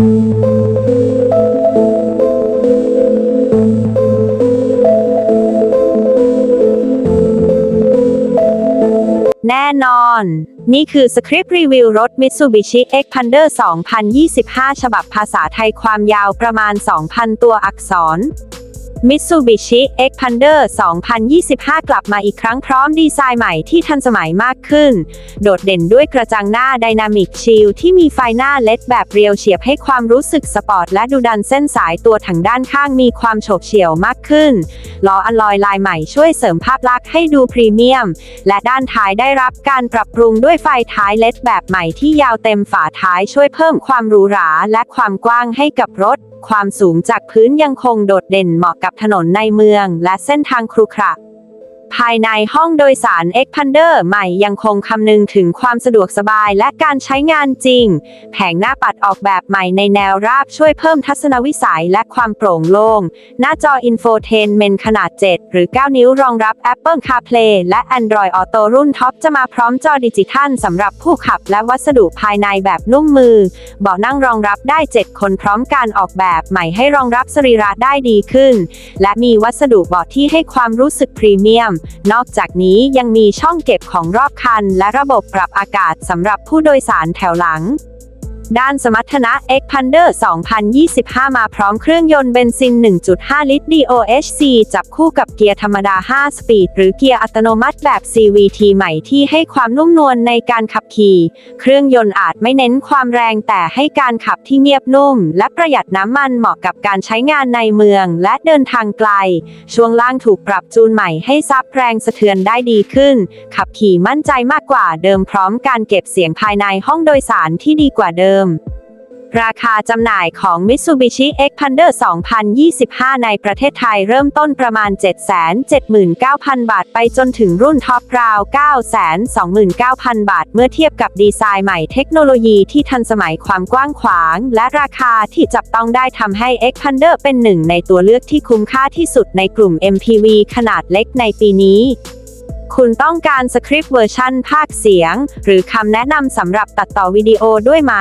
แน่นอน นี่คือสคริปต์รีวิวรถ Mitsubishi Xpander 2025 ฉบับภาษาไทยความยาวประมาณ 2,000 ตัวอักษร Mitsubishi Xpander 2025 กลับมาอีกครั้งพร้อมดีไซน์ใหม่ที่ทันสมัยมากขึ้น โดดเด่นด้วยกระจังหน้า Dynamic Shield ที่มีไฟหน้าเล็ดแบบเรียวเฉียบให้ความรู้สึกสปอร์ตและดูดันเส้นสายตัวถังด้านข้างมีความโฉบเฉี่ยวมากขึ้น ล้ออลลอยลายใหม่ช่วยเสริมภาพลักษณ์ให้ดูพรีเมียม และด้านท้ายได้รับการปรับปรุงด้วยไฟท้ายเลดแบบใหม่ที่ยาวเต็มฝาท้ายช่วยเพิ่มความหรูหราและความกว้างให้กับรถ ความสูงจากพื้นยังคงโดดเด่นเหมาะกับถนนในเมือง และเส้นทางครุขระ ภายในห้องโดยสาร Xpander ใหม่ยังคงคำนึงถึงความสะดวกสบายและการใช้งานจริง แผงหน้าปัดออกแบบใหม่ในแนวราบช่วยเพิ่มทัศนวิสัยและความโปร่งโล่ง หน้าจอ Infotainment ขนาด 7 หรือ 9 นิ้วรองรับ Apple CarPlay และ Android Auto รุ่นท็อปจะมาพร้อมจอดิจิทัลสำหรับผู้ขับและวัสดุภายในแบบนุ่มมือ เบาะนั่งรองรับได้ 7 คนพร้อมการออกแบบใหม่ให้รองรับสรีระได้ดีขึ้น และมีวัสดุเบาะที่ให้ความรู้สึกพรีเมียมนอกจากนี้ยังมีช่องเก็บของรอบคัน และระบบปรับอากาศสำหรับผู้โดยสารแถวหลัง ด้านสมรรถนะ Xpander 2025 มาพร้อมเครื่องยนต์เบนซิน 1.5 ลิตร DOHC จับคู่กับเกียร์ธรรมดา 5 สปีด หรือเกียร์อัตโนมัติแบบ CVT ใหม่ที่ให้ความนุ่มนวลในการขับขี่ เครื่องยนต์อาจไม่เน้นความแรงแต่ให้การขับที่เงียบนุ่ม และประหยัดน้ำมันเหมาะกับการใช้งานในเมือง และเดินทางไกล ช่วงล่างถูกปรับจูนใหม่ให้ซับแรงสะเทือนได้ดีขึ้น ขับขี่มั่นใจมากกว่าเดิมพร้อมการเก็บเสียงภายในห้องโดยสารที่ดีกว่าเดิมม ราคาจำหน่ายของ Mitsubishi Xpander 2025 ในประเทศไทยเริ่มต้นประมาณ 779,000 บาทไปจนถึงรุ่นท็อปราว 929,000 บาท เมื่อเทียบกับดีไซน์ใหม่เทคโนโลยีที่ทันสมัยความกว้างขวาง และราคาที่จับต้องได้ทำให้ Xpander เป็นหนึ่งในตัวเลือกที่คุ้มค่าที่สุดในกลุ่ม MPV ขนาดเล็กในปีนี้ คุณต้องการสคริปต์เวอร์ชันภาคเสียง หรือคำแนะนำสำหรับตัดต่อวิดีโอด้วยไหม